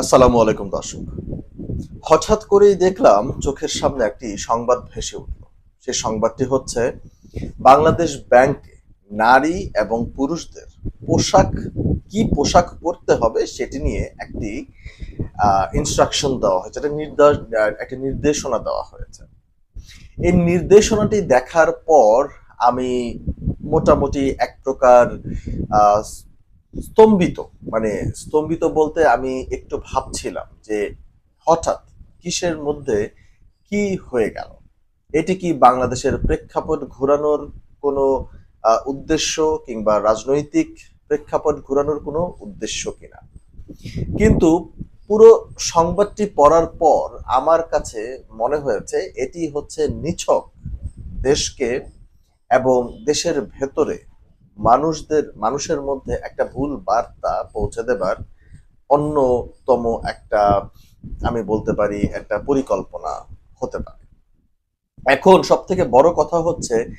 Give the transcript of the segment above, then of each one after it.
আসসালামু আলাইকুম দর্শক। হঠাৎ করেই দেখলাম চোখের সামনে একটি সংবাদ ভেসে উঠল। সেই সংবাদটি হচ্ছে, বাংলাদেশ ব্যাংকে নারী এবং পুরুষদের পোশাক, কি পোশাক পরতে হবে সেটি নিয়ে একটি ইনস্ট্রাকশন দেওয়া হয়েছে। একটা নির্দেশ একটা নির্দেশনা দেওয়া হয়েছে। এই নির্দেশনাটি দেখার পর আমি মোটামুটি এক প্রকার স্তম্ভিত মানে স্তম্ভিত বলতে আমি একটু ভাবছিলাম যে হঠাৎ কিসের মধ্যে কি হয়ে গেল? এটি কি বাংলাদেশের প্রেক্ষাপট ঘোরানোর কোনো উদ্দেশ্য কিংবা রাজনৈতিক প্রেক্ষাপট ঘোরানোর কোনো উদ্দেশ্য কিনা? কিন্তু পুরো সংবাদটি পড়ার পর আমার কাছে মনে হয়েছে এটি হচ্ছে নিছক দেশকে এবং দেশের ভেতরে মানুষদের, মানুষের মধ্যে একটা ভুল বার্তা পৌঁছে দেবার অন্যতম একটা, আমি বলতে পারি, একটা পরিকল্পনা হতে পারে। এখন সব থেকে বড় কথা হচ্ছে,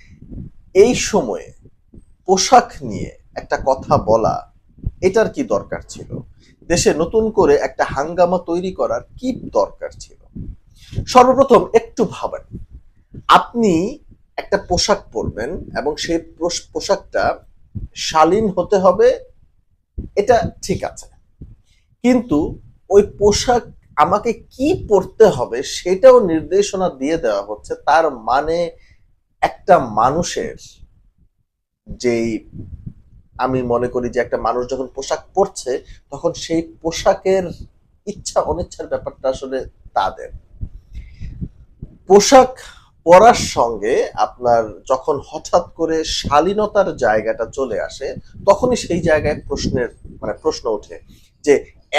এই সময়ে পোশাক নিয়ে একটা কথা বলা, এটার কি দরকার ছিল? দেশে নতুন করে একটা হাঙ্গামা তৈরি করার কি দরকার ছিল? সর্বপ্রথম একটু ভাবেন। আপনি একটা পোশাক পরবেন এবং সেই পোশ- পোশাকটা শালীন হতে হবে, এটা ঠিক আছে। কিন্তু ওই পোশাক আমাকে কি পরতে হবে সেটাও নির্দেশনা দিয়ে দেওয়া হচ্ছে। তার মানে একটা মানুষের যেই আমি মনে করি যে একটা মানুষ যখন পোশাক পরছে, তখন সেই পোশাকের ইচ্ছা অনিচ্ছার ব্যাপারটা আসলে তাদের। পোশাক পরার সঙ্গে আপনার যখন হঠাৎ করে শালীনতার জায়গাটা চলে আসে, তখনই সেই জায়গায় প্রশ্নের মানে প্রশ্ন ওঠে যে,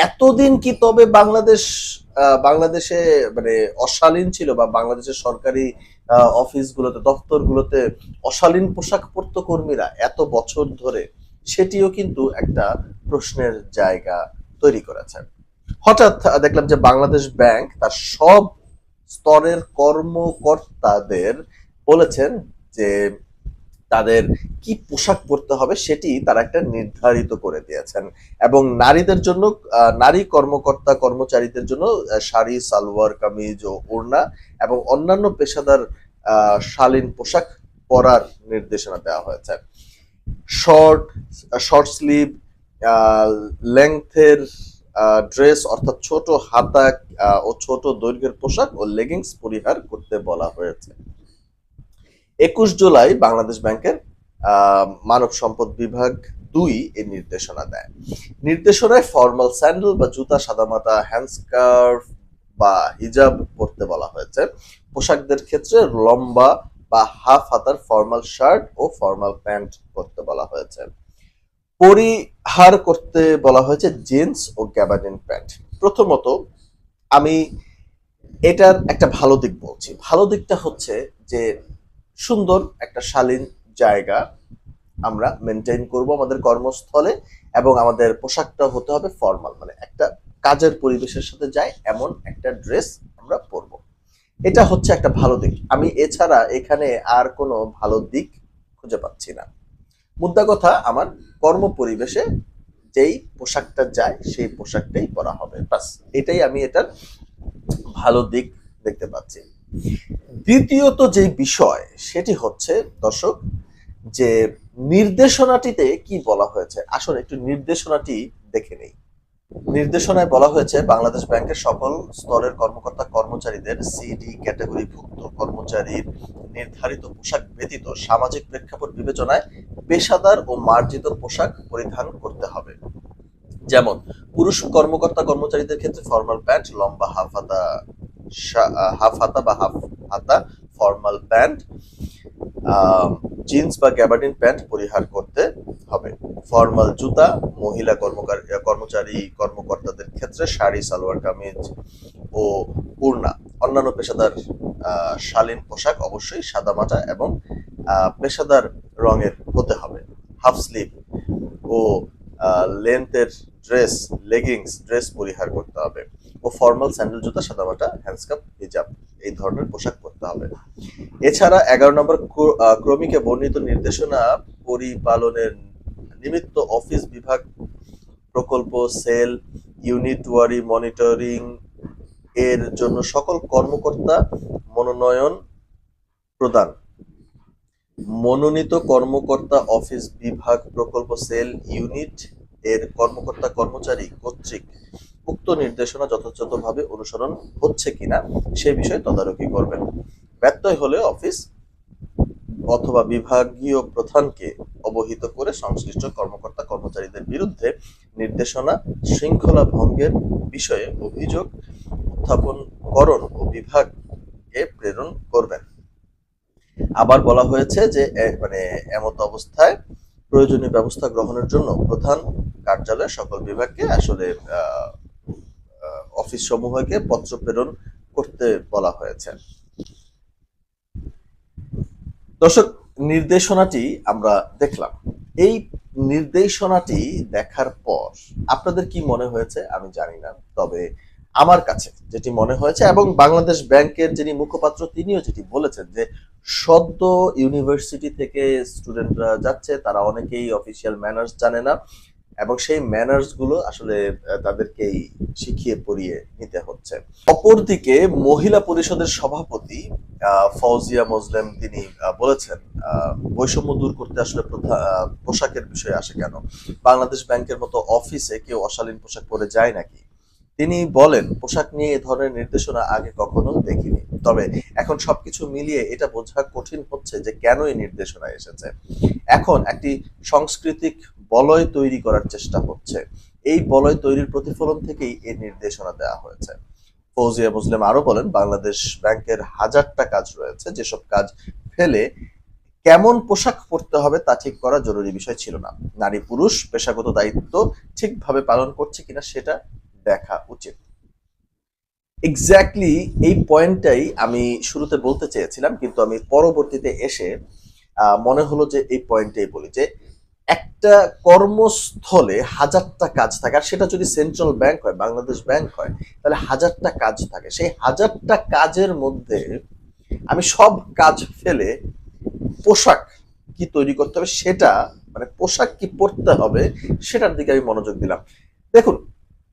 এতদিন কি তবে বাংলাদেশ বাংলাদেশে মানে অশালীন ছিল বা বাংলাদেশের সরকারি অফিসগুলোতে, দপ্তরগুলোতে অশালীন পোশাক পরতো কর্মীরা এত বছর ধরে সেটিও কিন্তু একটা প্রশ্নের জায়গা তৈরি করেছে হঠাৎ দেখলাম যে বাংলাদেশ ব্যাংক তার সব স্তরের কর্মকর্তাদের বলেছেন যে তাদের কি পোশাক পরতে হবে সেটি তারা একটা নির্ধারিত করে দিয়েছেন। এবং নারীদের জন্য নারী কর্মকর্তা কর্মচারীদের জন্য শাড়ি, সালোয়ার, কামিজ ও ওড়না এবং অন্যান্য পেশাদার শালীন পোশাক পরার নির্দেশনা দেওয়া হয়েছে। শর্ট শর্ট স্লিভ লেংথের ড্রেস অর্থাৎ ছোট হাতা ও ছোট দৈর্ঘ্যের পোশাক ও লেগিংস পরিহার করতে বলা হয়েছে। একুশ জুলাই বাংলাদেশ ব্যাংকের মানব সম্পদ বিভাগ দুই এই নির্দেশনা দেয়। নির্দেশনায় ফর্মাল স্যান্ডেল বা জুতা, সাদামাটা, হ্যান্ডস্কার্ফ বা হিজাব পরতে বলা হয়েছে। পোশাকদের ক্ষেত্রে লম্বা বা হাফ হাতার ফর্মাল শার্ট ও ফর্মাল প্যান্ট পরতে বলা হয়েছে। পরিহার করতে বলা হয়েছে জিন্স ও গ্যাবার্ডিন প্যান্ট। প্রথমত, আমি এটার একটা ভালো দিক বলছি। ভালো দিকটা হচ্ছে যে সুন্দর একটা শালীন জায়গা আমরা মেনটেন করব আমাদের কর্মস্থলে এবং আমাদের পোশাকটা হতে হবে ফর্মাল মানে একটা কাজের পরিবেশের সাথে যায়, এমন একটা ড্রেস আমরা পরব। এটা হচ্ছে একটা ভালো দিক। আমি এছাড়া এখানে আর কোনো ভালো দিক খুঁজে পাচ্ছি না। মুদ্রা কথা, আমার কর্ম পরিবেশে যেই পোশাকটা যায়, সেই পোশাকটাই পরা হবে। বাস এটাই আমি এটার ভালো দিক দেখতে পাচ্ছি। দ্বিতীয়ত যে বিষয়, সেটি হচ্ছে, দর্শক, যে নির্দেশনাটিতে কি বলা হয়েছে? আসলে একটু নির্দেশনাটি দেখে নেই। নির্দেশনায় বলা হয়েছে, বাংলাদেশ ব্যাংকের সকল স্তরের কর্মকর্তা কর্মচারীদের সিডি ক্যাটাগরিভুক্ত কর্মচারীর নির্ধারিত পোশাক ব্যতীত সামাজিক প্রেক্ষাপট বিবেচনায় পেশাদার ও মার্জিত পোশাক পরিধান করতে হবে। যেমন, পুরুষ কর্মকর্তা কর্মচারীদের ক্ষেত্রে ফর্মাল প্যান্ট লম্বা হাফ হাতা শা- হাফ হাতা বা হাফ হাতা ফর্মাল প্যান্ট জিন্স বা গ্যাবার্ডিন প্যান্ট পরিহার করতে হবে। ফর্মাল জুতা, মহিলা কর্মচারী কর্মকর্তাদের ক্ষেত্রে শাড়ি, সালোয়ার, কামিজ ও ওড়না অন্যান্য পেশাদার শালীন পোশাক অবশ্যই সাদামাটা এবং পেশাদার রঙের হতে হবে। হাফ স্লিভ ও লেন্থের ড্রেস, লেগিংস, ড্রেস পরিহার করতে হবে। ও ফর্মাল স্যান্ডেল জুতা সাদামাটা হ্যান্ডস্কাপ হিজাব, এই ধরনের পোশাক পরতে হবে। এছাড়া এগারো নম্বর ক্রমিকে বর্ণিত নির্দেশনা পরিপালনের নিমিত্ত অফিস বিভাগ, প্রকল্প, সেল, ইউনিট ওয়ারি মনিটরিং এর জন্য সকল কর্মকর্তা মনোনয়ন প্রদান। মনোনীত কর্মকর্তা অফিস বিভাগ প্রকল্প সেল ইউনিট এর কর্মকর্তা কর্মচারী কর্তৃক উক্ত নির্দেশনা যথাযথভাবে অনুসরণ হচ্ছে কিনা সে বিষয়ে তদারকি করবেন। ব্যত্যয় হলে অফিস অথবা বিভাগীয় প্রধানকে অবহিত করে সংশ্লিষ্ট কর্মকর্তা কর্মচারীদের বিরুদ্ধে নির্দেশনা শৃঙ্খলা ভঙ্গের বিষয়ে অভিযোগ উত্থাপন করণ ও বিভাগকে প্রেরণ করবেন। আবার বলা হয়েছে যে মানে এমত অবস্থায় প্রয়োজনীয় ব্যবস্থা গ্রহণের জন্য প্রধান কার্যালয় সকল বিভাগকে আসলে অফিস সমূহকে পত্র প্রেরণ করতে বলা হয়েছে। দর্শক, নির্দেশনাটি আমরা দেখলাম। এই নির্দেশনাটি দেখার পর আপনাদের কি মনে হয়েছে আমি জানি না, তবে আমার কাছে যেটি মনে হয়েছে এবং বাংলাদেশ ব্যাংকের যিনি মুখপাত্র তিনিও যেটি বলেছেন যে সদ্য ইউনিভার্সিটি থেকে স্টুডেন্টরা যাচ্ছে, তারা অনেকেই অফিসিয়াল ম্যানার্স জানে না এবং সেই ম্যানার্সগুলো আসলে তাদেরকেই শিখিয়ে পড়িয়ে নিতে হচ্ছে। অপরদিকে মহিলা পরিষদের সভাপতি ফৌজিয়া মোজলেম তিনি বলেছেন বৈষম্য দূর করতে আসলে পোশাকের বিষয়ে আসে কেন? বাংলাদেশ ব্যাংকের মতো অফিসে কেউ অশালীন পোশাক পরে যায় নাকি? তিনি বলেন, পোশাক নিয়ে এ ধরনের নির্দেশনা আগে কখনো দেখিনি। তবে এখন সবকিছু মিলিয়ে এটা বোঝা কঠিন হচ্ছে যে কেন এই নির্দেশনা এসেছে। এখন একটি সাংস্কৃতিক বলয় তৈরি করার চেষ্টা হচ্ছে। এই বলয় তৈরির প্রতিফলন থেকেই এই নির্দেশনা দেওয়া হয়েছে। ফৌজিয়া মুসলিম আরও বলেন, বাংলাদেশ ব্যাংকের হাজারটা কাজ রয়েছে। যেসব কাজ ফেলে কেমন পোশাক পরতে হবে তা ঠিক করা জরুরি বিষয় ছিল না। নারী পুরুষ পেশাগত দায়িত্ব ঠিকভাবে পালন করছে কিনা সেটা দেখা উচিত। এক্স্যাক্টলি এই পয়েন্টটাই আমি শুরুতে বলতে চেয়েছিলাম, কিন্তু আমি পরবর্তীতে এসে মনে হলো যে এই পয়েন্টটাই বলি যে, একটা কর্মস্থলে হাজারটা কাজ থাকে, আর সেটা যদি সেন্ট্রাল ব্যাংক হয়, বাংলাদেশ ব্যাংক হয়, তাহলে হাজারটা কাজ থাকে। সেই হাজারটা কাজের মধ্যে আমি সব কাজ ফেলে পোশাক কি তৈরি করতে হবে, সেটা মানে পোশাক কি পরতে হবে, সেটার দিকে আমি মনোযোগ দিলাম। দেখুন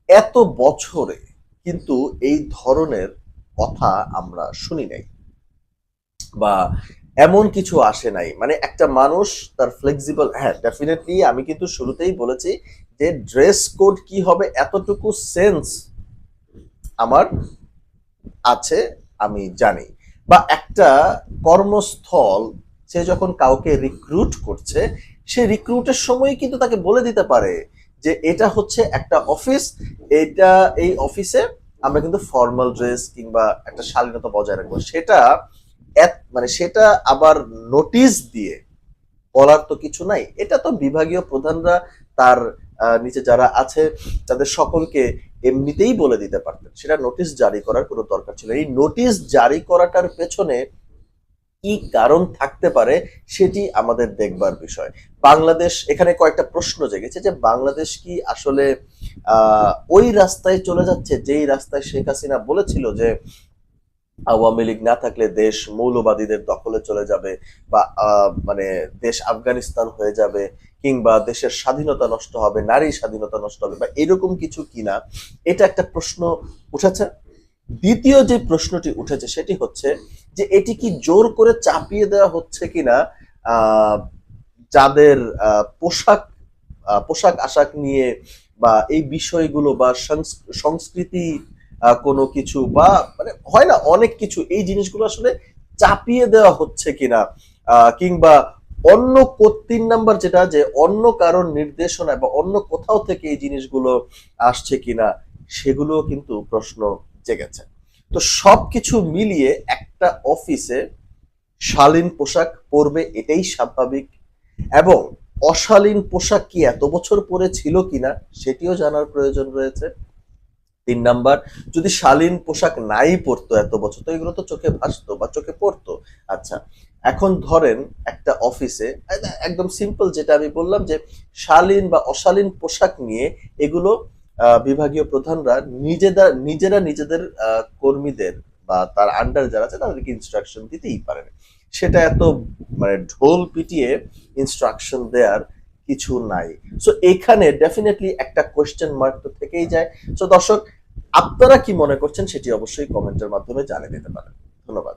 এত বছরে কিন্তু এই ধরনের কথা আমরা শুনি নাই বা এমন কিছু আসে নাই। মানে একটা মানুষ তার ফ্লেক্সিবল হ্যাঁ ডেফিনেটলি আমি কিন্তু শুরুতেই বলেছি যে ড্রেস কোড কি হবে, এতটুকু সেন্স আমার আছে, আমি জানি। বা একটা কর্মস্থল, সে যখন কাউকে রিক্রুট করছে, সে রিক্রুটের সময় কিন্তু তাকে বলে দিতে পারে যে এটা হচ্ছে একটা অফিস এটা এই অফিসে আমরা কিন্তু ফর্মাল ড্রেস কিংবা একটা শালীনতা বজায় রাখব। সেটা মানে সেটা আবার নোটিশ দিয়ে বলার তো কিছু নাই। এটা তো বিভাগীয় প্রধানরা তার নিচে যারা আছে, তাদের সকলকে এমনিতেই বলে দিতে পারতেন। সেটা নোটিশ জারি করার কোনো দরকার ছিল। এই নোটিশ জারি করাটার পেছনে কি কারণ থাকতে পারে সেটি আমাদের দেখবার বিষয়। বাংলাদেশ, এখানে কয়েকটা প্রশ্ন জেগেছে যে বাংলাদেশ কি আসলে ওই রাস্তায় চলে যাচ্ছে যেই রাস্তায় শেখ হাসিনা বলেছিল যে আওয়ামী লীগ না থাকলে দেশ মৌলবাদীদের দখলে চলে যাবে বা মানে দেশ আফগানিস্তান হয়ে যাবে কিংবা দেশের স্বাধীনতা নষ্ট হবে, নারী স্বাধীনতা নষ্ট হবে বা এরকম কিছু কিনা, এটা একটা প্রশ্ন উঠেছে। দ্বিতীয় যে প্রশ্নটি উঠেছে সেটি হচ্ছে যে এটি কি জোর করে চাপিয়ে দেওয়া হচ্ছে কিনা যাদের পোশাক পোশাক আশাক নিয়ে বা এই বিষয়গুলো বা সংস্কৃতি কোনো কিছু বা মানে হয় না অনেক কিছু, এই জিনিসগুলো আসলে চাপিয়ে দেওয়া হচ্ছে কিনা কিংবা অন্য তিন নাম্বার যেটা, যে অন্য কারোর নির্দেশনা বা অন্য কোথাও থেকে এই জিনিসগুলো আসছে কিনা সেগুলো কিন্তু প্রশ্ন জেগেছে। তো সবকিছু মিলিয়ে একটা অফিসে শালীন পোশাক পরবে এটাই স্বাভাবিক এবং অশালীন পোশাক কি এত বছর পরে ছিল কিনা সেটিও জানার প্রয়োজন রয়েছে। তিন নাম্বার, যদি শালীন পোশাক নাই পরতো এত বছর, তো এগুলো তো চোখে ভাসতো বা চোখে পড়তো। আচ্ছা এখন ধরেন একটা অফিসে, একদম সিম্পল যেটা আমি বললাম যে শালীন বা অশালীন পোশাক নিয়ে এগুলো বিভাগীয় প্রধানরা নিজেরা নিজেরা নিজেদের কর্মীদের বা তার আন্ডার যারা আছে তাদেরকে ইনস্ট্রাকশন দিতেই পারেন। সেটা এত মানে ঢোল পিটিয়ে ইনস্ট্রাকশন দেওয়ার কিছু নাই। সো এখানে ডেফিনেটলি একটা কোয়েশ্চেন মার্ক তো থেকেই যায়। সো দর্শক, আপনারা কি মনে করছেন সেটি অবশ্যই কমেন্টের মাধ্যমে জানিয়ে দিতে পারেন। ধন্যবাদ।